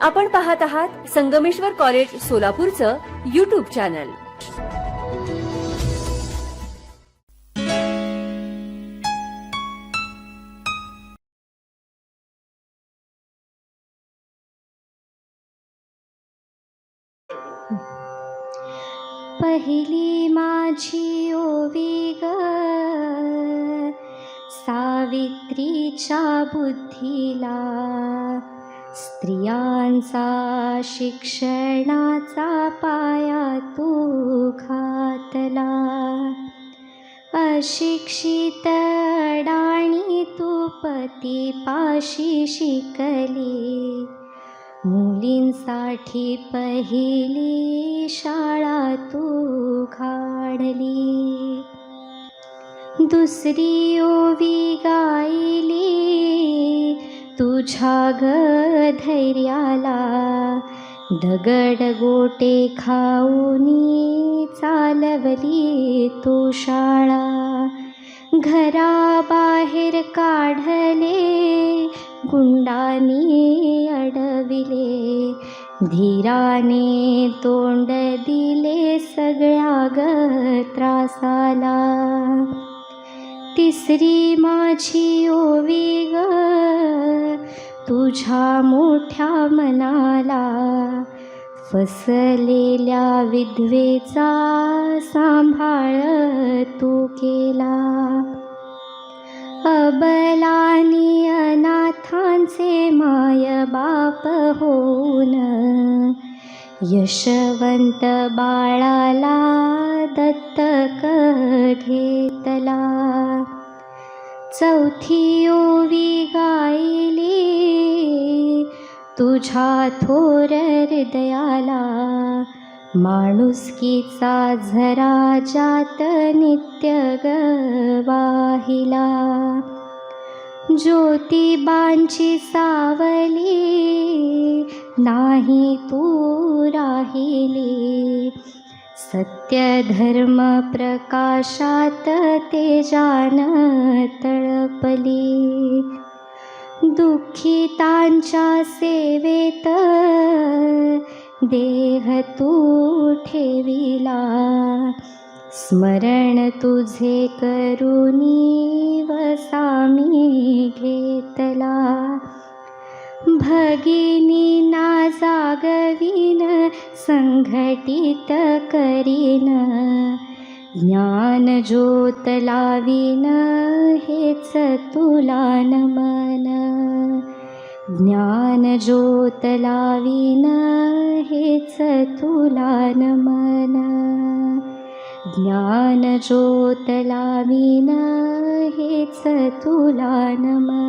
आपण पाहत आहात संगमेश्वर कॉलेज सोलापूरचं युट्यूब चॅनल पहिली माझी ओवी ग. सावित्रीच्या बुद्धीला स्त्रियांचा शिक्षणाचा पाया तू घातला. अशिक्षित अडाणी तू पतीपाशी शिकली. मुलींसाठी पहिली शाळा तू काढली दुसरी ओवी गायली तुझ्या ग धैर्याला दगड गोटे खाऊनी चालवली तू शाळा. घराबाहेर काढले गुंडानी अडविले. धीराने तोंड दिले सगळ्या ग त्रासाला. तिसरी माझी ओवी ग. तुझ्या मोठ्या मनाला फसलेल्या विधवेचा सांभाळ तू केला. अबलानी अनाथांचे माय बाप होऊन यशवंत बाळाला दत्तक घेतला. चौथी ओवी गायली. तुझ्या थोर हृदयाला माणुसकीचा झरा जात नित्य गवाहिला. ज्योतिबांची सावली नाही तू राहिली. सत्य धर्म प्रकाशात तळपली दुःखितांच्या सेवेत देह तू ठेविला। स्मरण तुझे करुणी वसामी घेतला। भगिनी ना जागवी संघटित करीन. ज्ञान ज्योत लावीन हेच तुला नमन. ज्ञान ज्योत लावीन हेच तुला नमन. ज्ञान ज्योत लावीन हेच तुला नमन.